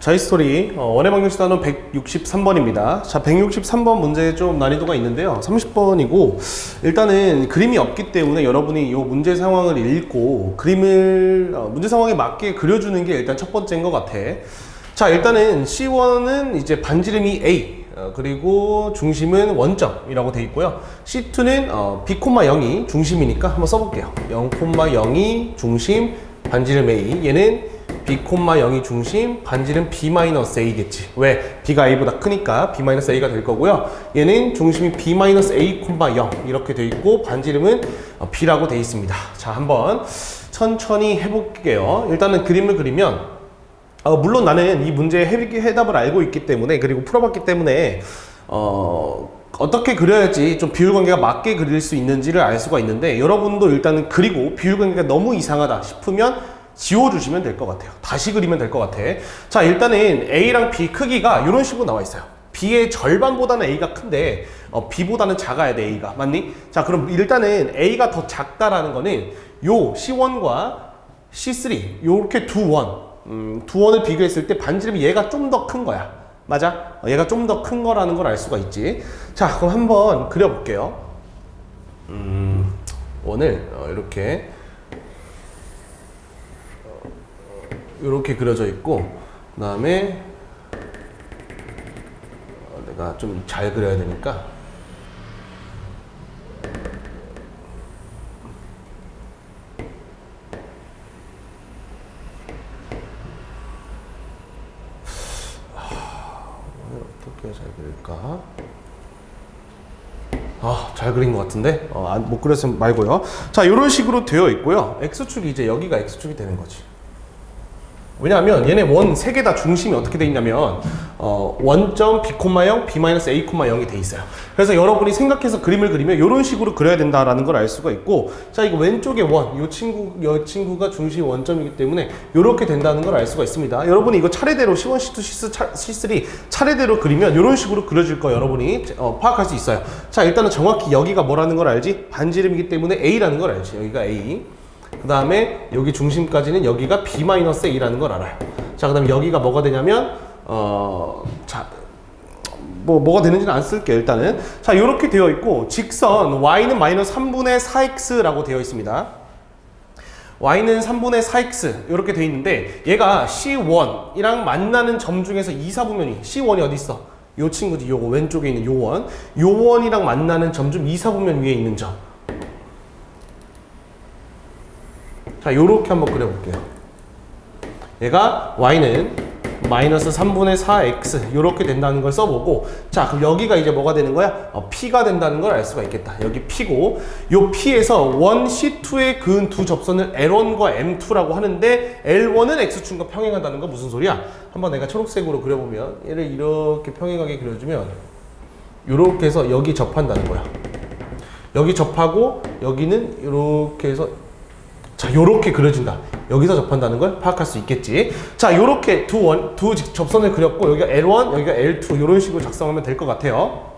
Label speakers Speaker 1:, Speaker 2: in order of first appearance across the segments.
Speaker 1: 자, 히스토리 어, 원의 방정식 단원 163번입니다. 자, 163번 문제 좀 난이도가 있는데요. 30번이고 일단은 그림이 없기 때문에 여러분이 이 문제 상황을 읽고 그림을 어, 문제 상황에 맞게 그려주는 게 일단 첫 번째인 것 같아. 자, 일단은 C1은 이제 반지름이 A 어, 그리고 중심은 원점이라고 돼 있고요. C2는 어, B, 0이 중심이니까 한번 써볼게요. 0,0이 중심 반지름 A 얘는 B, 0이 중심, 반지름 B-A겠지. 왜? B가 A보다 크니까 B-A가 될 거고요. 얘는 중심이 B-A, 0 이렇게 돼 있고 반지름은 어, B라고 돼 있습니다. 자, 한번 천천히 해볼게요. 일단은 그림을 그리면 어, 물론 나는 이 문제의 해- 해답을 알고 있기 때문에 그리고 풀어봤기 때문에 어, 어떻게 그려야지 좀 비율 관계가 맞게 그릴 수 있는지를 알 수가 있는데 여러분도 일단은 그리고 비율 관계가 너무 이상하다 싶으면 지워주시면 될 것 같아요. 다시 그리면 될 것 같아. 자, 일단은 A랑 B 크기가 이런 식으로 나와 있어요. B의 절반보다는 A가 큰데 어, B보다는 작아야 돼 A가 맞니? 자 그럼 일단은 A가 더 작다라는 거는 요 C1과 C3 요렇게 두 원, 음, 두 원을 비교했을 때 반지름이 얘가 좀 더 큰 거야. 맞아? 어, 얘가 좀 더 큰 거라는 걸 알 수가 있지. 자 그럼 한번 그려볼게요. 음, 원을 어, 이렇게 이렇게 그려져 있고 그 다음에 어, 내가 좀 잘 그려야 되니까 어떻게 잘 그릴까? 아, 잘 그린 것 같은데? 어, 안- 못 그렸으면 말고요. 자, 이런 식으로 되어 있고요. X축이 이제 여기가 X축이 되는 거지. 왜냐하면 얘네 원 세 개 다 중심이 어떻게 돼 있냐면 어, 원점 B, 0 B-A, 0이 돼 있어요. 그래서 여러분이 생각해서 그림을 그리면 이런 식으로 그려야 된다라는 걸 알 수가 있고 자 이거 왼쪽에 원, 이 친구, 이 친구가 중심 원점이기 때문에 이렇게 된다는 걸 알 수가 있습니다. 여러분이 이거 차례대로 C1, C2, C3, 차, C3 차례대로 그리면 이런 식으로 그려질 거 여러분이 어, 파악할 수 있어요. 자 일단은 정확히 여기가 뭐라는 걸 알지? 반지름이기 때문에 A라는 걸 알지. 여기가 A. 그 다음에 여기 중심까지는 여기가 B-A라는 걸 알아요. 자, 그 다음에 여기가 뭐가 되냐면, 어, 자, 뭐, 뭐가 되는지는 안 쓸게요, 일단은. 자, 이렇게 되어 있고, 직선 y는 마이너스 3분의 4x라고 되어 있습니다. y는 3분의 4x 이렇게 되어 있는데 얘가 C1이랑 만나는 점 중에서 2, 4분면이 C1이 어디 있어? 요 친구지 요거 왼쪽에 있는 요 원. 요 원이랑 만나는 점 중 2, 4분면 위에 있는 점. 자, 요렇게 한번 그려볼게요. 얘가 y는 마이너스 3분의 4x 요렇게 된다는 걸 써보고 자 그럼 여기가 이제 뭐가 되는 거야? 어, p가 된다는 걸 알 수가 있겠다. 여기 p고 요 p에서 원 C2에 그은 두 접선을 L1과 M2라고 하는데 L1은 X축과 평행한다는 거 무슨 소리야? 한번 내가 초록색으로 그려보면 얘를 이렇게 평행하게 그려주면 요렇게 해서 여기 접한다는 거야. 여기 접하고 여기는 이렇게 해서 자, 요렇게 그려진다. 여기서 접한다는 걸 파악할 수 있겠지. 자, 요렇게 두 원, 두 직- 접선을 그렸고, 여기가 L1, 여기가 L2, 요런 식으로 작성하면 될 것 같아요.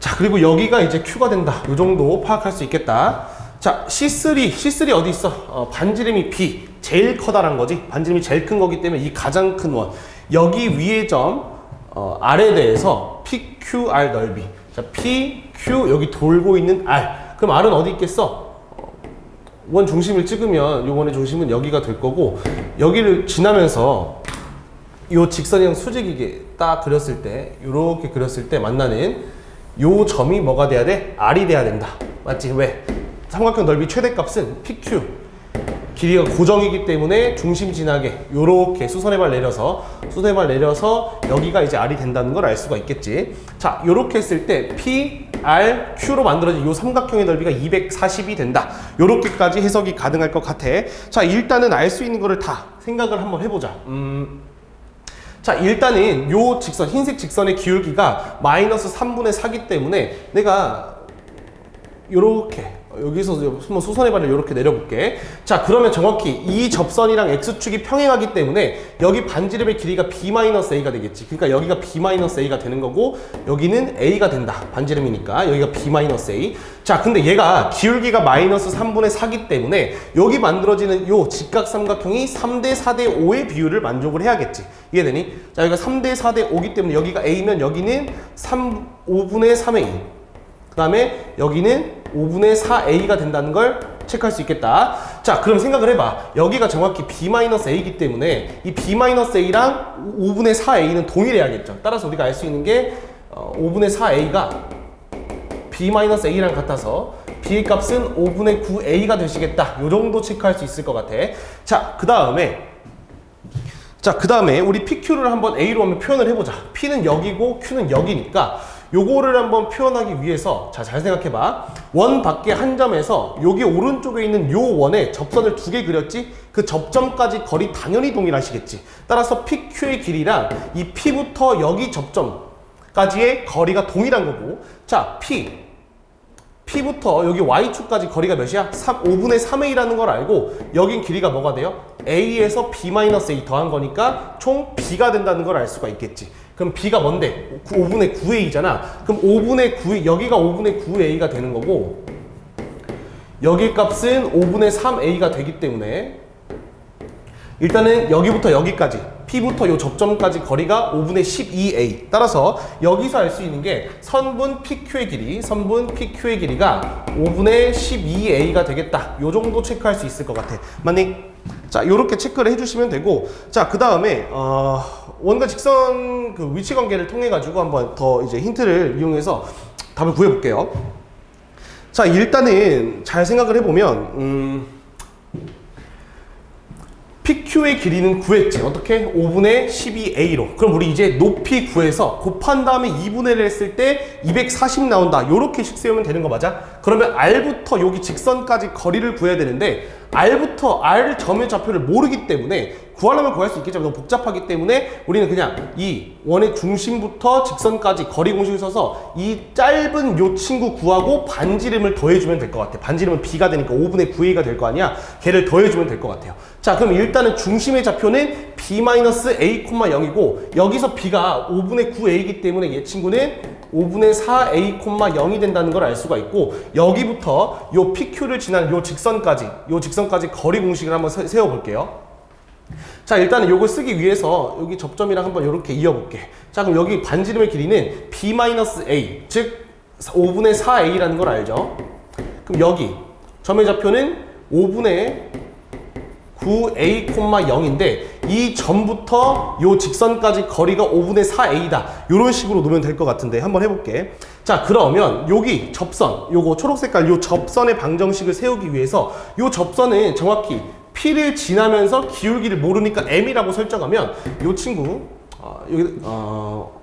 Speaker 1: 자, 그리고 여기가 이제 Q가 된다. 요 정도 파악할 수 있겠다. 자, C3, C3 어디 있어? 어, 반지름이 B, 제일 커다란 거지. 반지름이 제일 큰 거기 때문에 이 가장 큰 원. 여기 위의 점, 어, R에 대해서 PQR 넓이. 자, PQ, 여기 돌고 있는 R. 그럼 R은 어디 있겠어? 원 중심을 찍으면 요 원의 중심은 여기가 될 거고 여기를 지나면서 요 직선이랑 수직이게 딱 그렸을 때 요렇게 그렸을 때 만나는 요 점이 뭐가 돼야 돼? R이 돼야 된다. 맞지? 왜? 삼각형 넓이 최대값은 PQ 길이가 고정이기 때문에 중심 지나게 요렇게 수선의 발 내려서 수선의 발 내려서 여기가 이제 R이 된다는 걸 알 수가 있겠지. 자, 요렇게 했을 때 P, R, Q로 만들어진 요 삼각형의 넓이가 240이 된다. 요렇게까지 해석이 가능할 것 같아. 자, 일단은 알 수 있는 거를 다 생각을 한번 해보자. 음, 자 일단은 요 직선 흰색 직선의 기울기가 마이너스 3분의 4기 때문에 내가 요렇게 여기서 한번 수선의 발을 이렇게 내려볼게. 자, 그러면 정확히 이 접선이랑 x축이 평행하기 때문에 여기 반지름의 길이가 b-a가 되겠지. 그러니까 여기가 b-a가 되는 거고 여기는 a가 된다. 반지름이니까 여기가 b-a. 자, 근데 얘가 기울기가 마이너스 3분의 4기 때문에 여기 만들어지는 요 직각 삼각형이 3대 4대 5의 비율을 만족을 해야겠지. 이해되니? 자, 여기가 3대 4대 5기 때문에 여기가 A면 여기는 3, 5분의 3의 2. 그 다음에 여기는 5분의 4A가 된다는 걸 체크할 수 있겠다. 자, 그럼 생각을 해봐. 여기가 정확히 B-A이기 때문에 이 B-A랑 5분의 4A는 동일해야겠죠. 따라서 우리가 알 수 있는 게 어, 5분의 4A가 B-A랑 같아서 B의 값은 5분의 9A가 되시겠다. 요 정도 체크할 수 있을 것 같아. 자, 그 다음에 자, 그 다음에 우리 PQ를 한번 A로 한번 표현을 해보자. P는 여기고 Q는 여기니까 요거를 한번 표현하기 위해서 자, 잘 생각해봐. 원 밖에 한 점에서 여기 오른쪽에 있는 요 원에 접선을 두 개 그렸지? 그 접점까지 거리 당연히 동일하시겠지. 따라서 PQ의 길이랑 이 P부터 여기 접점까지의 거리가 동일한 거고 자, P P부터 여기 Y축까지 거리가 몇이야? 3, 5분의 3A라는 걸 알고 여긴 길이가 뭐가 돼요? A에서 B-A 더한 거니까 총 B가 된다는 걸 알 수가 있겠지. 그럼 B가 뭔데? 5분의 9A잖아. 그럼 5분의 9, 여기가 5분의 9A가 되는 거고 여기 값은 5분의 3A가 되기 때문에 일단은 여기부터 여기까지 P부터 요 접점까지 거리가 5분의 12A 따라서 여기서 알 수 있는 게 선분 PQ의 길이 선분 PQ의 길이가 5분의 12A가 되겠다 요 정도 체크할 수 있을 것 같아 맞니? 자 요렇게 체크를 해주시면 되고 자 그 다음에 어, 원과 직선 그 위치 관계를 통해 가지고 한번 더 이제 힌트를 이용해서 답을 구해볼게요. 자 일단은 잘 생각을 해보면 음, PQ의 길이는 구했지. 어떻게? 5분의 12A로. 그럼 우리 이제 높이 구해서 곱한 다음에 2분의 1을 했을 때 240 나온다. 요렇게 식 세우면 되는 거 맞아? 그러면 R부터 여기 직선까지 거리를 구해야 되는데 R부터 R 점의 좌표를 모르기 때문에 구하려면 구할 수 있겠지만 너무 복잡하기 때문에 우리는 그냥 이 원의 중심부터 직선까지 거리 공식을 써서 이 짧은 요 친구 구하고 반지름을 더해주면 될 것 같아. 반지름은 B가 되니까 5분의 9A가 될 거 아니야? 걔를 더해주면 될 것 같아요. 자, 그럼 일단은 중심의 좌표는 B-A,0이고 여기서 B가 5분의 9A이기 때문에 얘 친구는 5분의 4A, 0이 된다는 걸 알 수가 있고 여기부터 요 PQ를 지나는 요 직선까지 요 직선까지 거리 공식을 한번 세- 세워 볼게요. 자 일단은 요걸 쓰기 위해서 여기 접점이랑 한번 이렇게 이어볼게 자 그럼 여기 반지름의 길이는 B-A 즉 5분의 4A라는 걸 알죠 그럼 여기 점의 좌표는 5분의 9A, 0인데 이 점부터 요 직선까지 거리가 5분의 4A다 이런 식으로 놓으면 될 것 같은데 한번 해볼게 자 그러면 여기 접선 요거 초록색깔 요 접선의 방정식을 세우기 위해서 요 접선은 정확히 P를 지나면서 기울기를 모르니까 M이라고 설정하면 요 친구 어, 여기 어,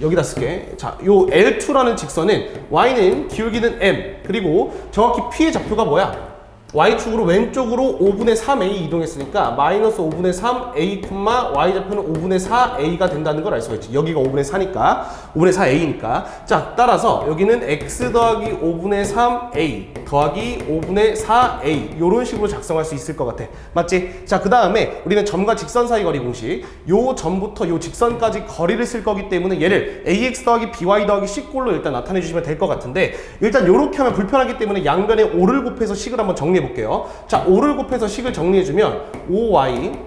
Speaker 1: 여기다 쓸게. 자, 요 L2라는 직선은 Y는 기울기는 M 그리고 정확히 P의 좌표가 뭐야? Y축으로 왼쪽으로 5분의 3A 이동했으니까 마이너스 5분의 3A, Y 좌표는 5분의 4A가 된다는 걸 알 수가 있지. 여기가 5분의 4니까 5분의 4A니까 자 따라서 여기는 X 더하기 5분의 3A 더하기 5분의 4A 요런 식으로 작성할 수 있을 것 같아. 맞지? 자 그 다음에 우리는 점과 직선 사이 거리 공식 요 점부터 요 직선까지 거리를 쓸 거기 때문에 얘를 AX 더하기 BY 더하기 C꼴로 일단 나타내 주시면 될 것 같은데 일단 요렇게 하면 불편하기 때문에 양변에 5를 곱해서 식을 한번 정리 해 볼게요. 자 5를 곱해서 식을 정리해 주면 5Y는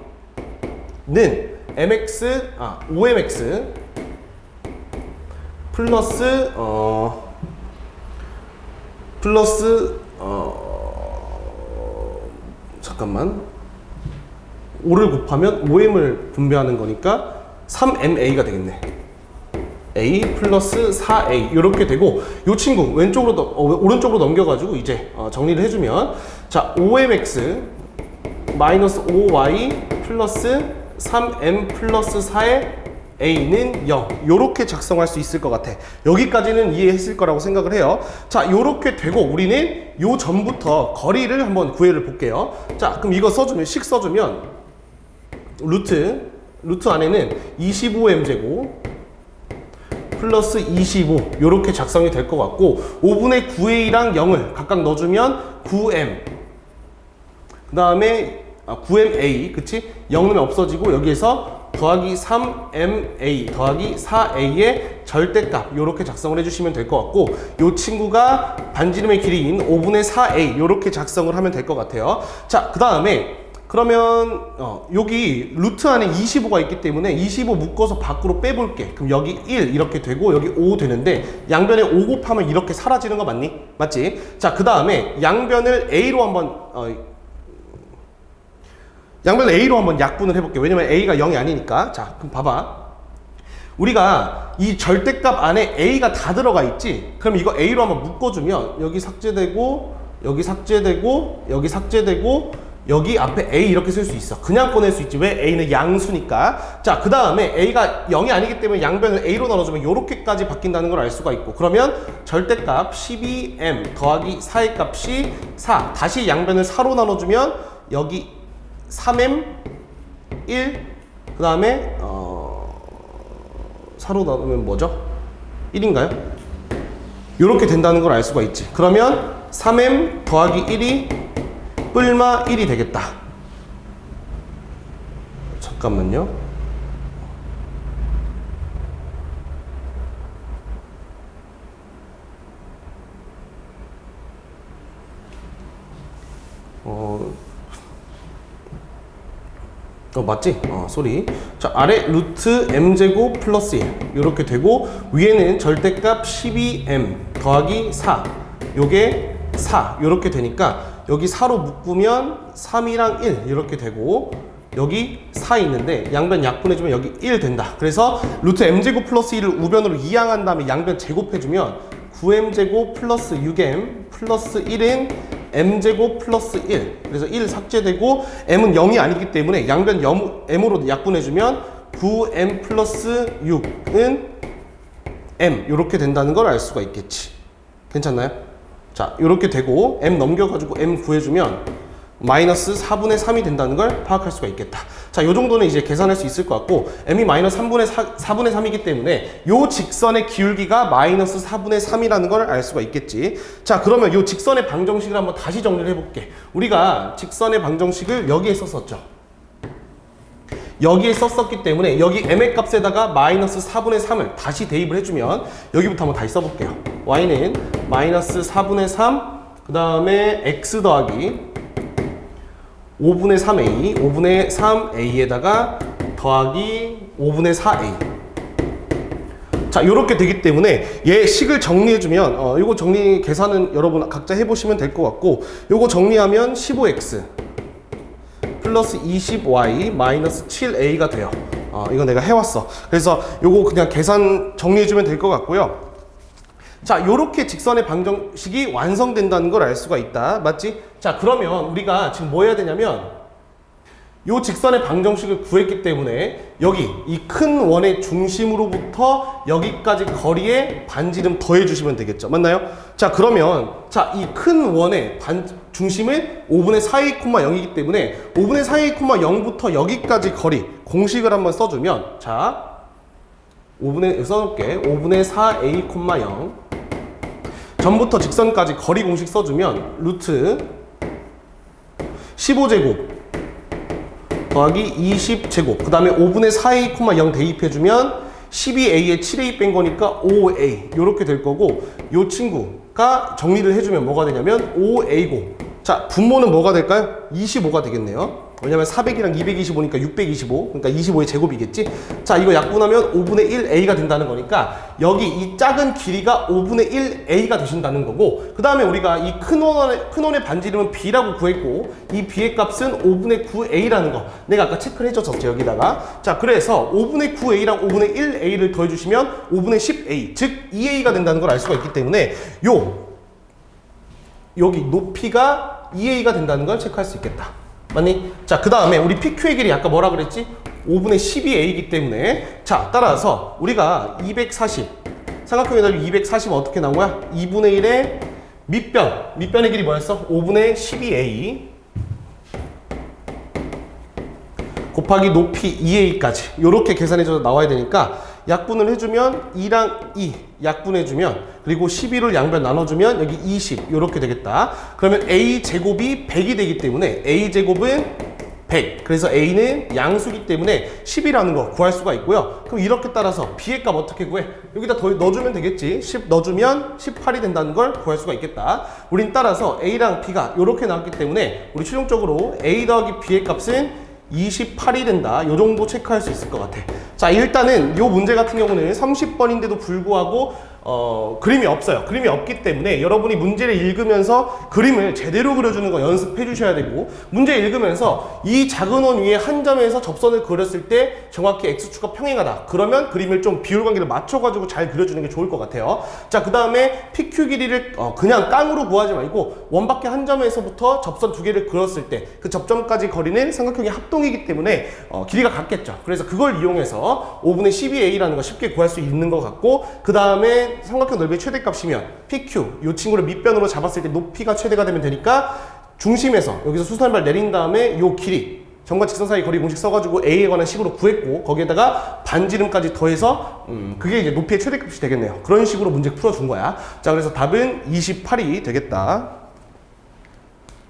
Speaker 1: MX 아 5MX 플러스 어 플러스 어 잠깐만 5를 곱하면 5m을 분배하는 거니까 3MA가 되겠네. A 플러스 4A 이렇게 되고 이 친구 왼쪽으로 넘- 어, 오른쪽으로 넘겨가지고 이제 어, 정리를 해주면 자 5MX 마이너스 5Y 플러스 3M 플러스 4의 A는 0 이렇게 작성할 수 있을 것 같아. 여기까지는 이해했을 거라고 생각을 해요. 자 이렇게 되고 우리는 요 전부터 거리를 한번 구해를 볼게요. 자 그럼 이거 써주면 식 써주면 루트 루트 안에는 25m 제곱 플러스 25 이렇게 작성이 될 것 같고 5분의 9a랑 0을 각각 넣어주면 9m 그 다음에 9ma 그치? 0 넣으면 없어지고 여기에서 더하기 3ma 더하기 4a의 절대값 요렇게 작성을 해주시면 될 것 같고 요 친구가 반지름의 길이인 5분의 4a 요렇게 작성을 하면 될 것 같아요. 자그 다음에 그러면 어, 여기 루트 안에 25가 있기 때문에 25 묶어서 밖으로 빼볼게 그럼 여기 1 이렇게 되고 여기 5 되는데 양변에 5 곱하면 이렇게 사라지는 거 맞니? 맞지? 자 그 다음에 양변을 a로 한번 어, 양변 A로 한번 약분을 해볼게요. 왜냐면 A가 0이 아니니까. 자, 그럼 봐봐. 우리가 이 절대값 안에 A가 다 들어가 있지? 그럼 이거 A로 한번 묶어주면 여기 삭제되고, 여기 삭제되고, 여기 삭제되고, 여기 앞에 A 이렇게 쓸 수 있어. 그냥 꺼낼 수 있지. 왜? A는 양수니까. 자, 그 다음에 A가 0이 아니기 때문에 양변을 A로 나눠주면 이렇게까지 바뀐다는 걸 알 수가 있고. 그러면 절대값 12M 더하기 4의 값이 4. 다시 양변을 4로 나눠주면 여기 3m 1, 그 다음에 어, 4로 나누면 뭐죠? 1인가요? 이렇게 된다는 걸 알 수가 있지. 그러면 3m 더하기 1이 뿔마 1이 되겠다. 잠깐만요. 어, 어 맞지? 어 소리 자 아래 루트 m제곱 플러스 1 이렇게 되고 위에는 절대값 12m 더하기 4 요게 4 이렇게 되니까 여기 4로 묶으면 3이랑 1 이렇게 되고 여기 4 있는데 양변 약분해주면 여기 1 된다. 그래서 루트 m제곱 플러스 1을 우변으로 이항한 다음에 양변 제곱해주면 9m제곱 플러스 6m 플러스 1은 m제곱 플러스 1 그래서 1 삭제되고 m은 0이 아니기 때문에 양변 염- m으로 약분해주면 9m 플러스 6은 m. 이렇게 된다는 걸 알 수가 있겠지. 괜찮나요? 자 이렇게 되고 m 넘겨가지고 m 구해주면 마이너스 4분의 3이 된다는 걸 파악할 수가 있겠다. 자, 요 정도는 이제 계산할 수 있을 것 같고, m이 마이너스 3분의 4, 4분의 3이기 때문에 요 직선의 기울기가 마이너스 4분의 3이라는 걸 알 수가 있겠지. 자, 그러면 요 직선의 방정식을 한번 다시 정리를 해볼게. 우리가 직선의 방정식을 여기에 썼었죠. 여기에 썼었기 때문에 여기 m의 값에다가 마이너스 4분의 3을 다시 대입을 해주면 여기부터 한번 다시 써볼게요. y는 마이너스 4분의 3, 그 다음에 x 더하기 5분의 3a, 5분의 3a에다가 더하기 5분의 4a. 자, 이렇게 되기 때문에 얘 식을 정리해주면, 어, 이거 정리 계산은 여러분 각자 해보시면 될 것 같고, 요거 정리하면 15x 플러스 20y 마이너스 7a가 돼요. 어, 이거 내가 해왔어. 그래서 요거 그냥 계산 정리해주면 될 것 같고요. 자, 요렇게 직선의 방정식이 완성된다는 걸 알 수가 있다. 맞지? 자, 그러면 우리가 지금 뭐 해야 되냐면 요 직선의 방정식을 구했기 때문에 여기 이 큰 원의 중심으로부터 여기까지 거리에 반지름 더해 주시면 되겠죠. 맞나요? 자, 그러면 자, 이 큰 원의 반 중심은 5분의 4a, 0이기 때문에 5분의 4a, 0부터 여기까지 거리 공식을 한번 써 주면 자, 5분의 써놓을게. 5분의 4a, 0 전부터 직선까지 거리 공식 써주면 루트 15제곱 더하기 20 제곱 그 다음에 5분의 4a, 0 대입해주면 12a에 7a 뺀 거니까 5a 이렇게 될 거고 이 친구가 정리를 해주면 뭐가 되냐면 5a고. 자 분모는 뭐가 될까요? 25가 되겠네요 왜냐면 400이랑 225니까 625 그러니까 25의 제곱이겠지? 자 이거 약분하면 5분의 1a가 된다는 거니까 여기 이 작은 길이가 5분의 1a가 되신다는 거고 그 다음에 우리가 이 큰 원의 큰 원의 반지름은 b라고 구했고 이 b의 값은 5분의 9a라는 거. 내가 아까 체크를 해줬었죠 여기다가. 자 그래서 5분의 9a랑 5분의 1a를 더해주시면 5분의 10a 즉 2a가 된다는 걸 알 수가 있기 때문에 요 여기 높이가 2a가 된다는 걸 체크할 수 있겠다. 맞니? 자, 그 다음에 우리 PQ의 길이 아까 뭐라 그랬지? 5분의 12a이기 때문에 자, 따라서 우리가 240 삼각형의 넓이 240은 어떻게 나온 거야? 2분의 1의 밑변 밑변의 길이 뭐였어? 5분의 12a 곱하기 높이 2a까지 이렇게 계산해줘서 나와야 되니까 약분을 해주면 2랑 2 약분해주면 그리고 11을 양변 나눠주면 여기 20 이렇게 되겠다 그러면 a 제곱이 100이 되기 때문에 a 제곱은 100. 그래서 A는 양수기 때문에 10이라는 거 구할 수가 있고요. 그럼 이렇게 따라서 B의 값 어떻게 구해? 여기다 더 넣어주면 되겠지. 10 넣어주면 18이 된다는 걸 구할 수가 있겠다. 우린 따라서 A랑 B가 이렇게 나왔기 때문에 우리 최종적으로 A 더하기 B의 값은 28이 된다. 요 정도 체크할 수 있을 것 같아. 자, 일단은 요 문제 같은 경우는 30번인데도 불구하고 어, 그림이 없어요. 그림이 없기 때문에 여러분이 문제를 읽으면서 그림을 제대로 그려주는 거 연습해 주셔야 되고 문제 읽으면서 이 작은 원 위에 한 점에서 접선을 그렸을 때 정확히 x축과 평행하다. 그러면 그림을 좀 비율 관계를 맞춰가지고 잘 그려주는 게 좋을 것 같아요. 자, 그 다음에 PQ 길이를 어, 그냥 깡으로 구하지 말고 원밖에 한 점에서부터 접선 두 개를 그렸을 때 그 접점까지 거리는 삼각형의 합동이기 때문에 어, 길이가 같겠죠. 그래서 그걸 이용해서 5분의 12a라는 거 쉽게 구할 수 있는 것 같고 그 다음에 삼각형 넓이의 최대값이면 PQ 이 친구를 밑변으로 잡았을 때 높이가 최대가 되면 되니까 중심에서 여기서 수선발 내린 다음에 요 길이 점과 직선 사이 거리 공식 써가지고 A에 관한 식으로 구했고 거기에다가 반지름까지 더해서 음, 그게 이제 높이의 최대값이 되겠네요. 그런 식으로 문제 풀어준 거야. 자 그래서 답은 28이 되겠다.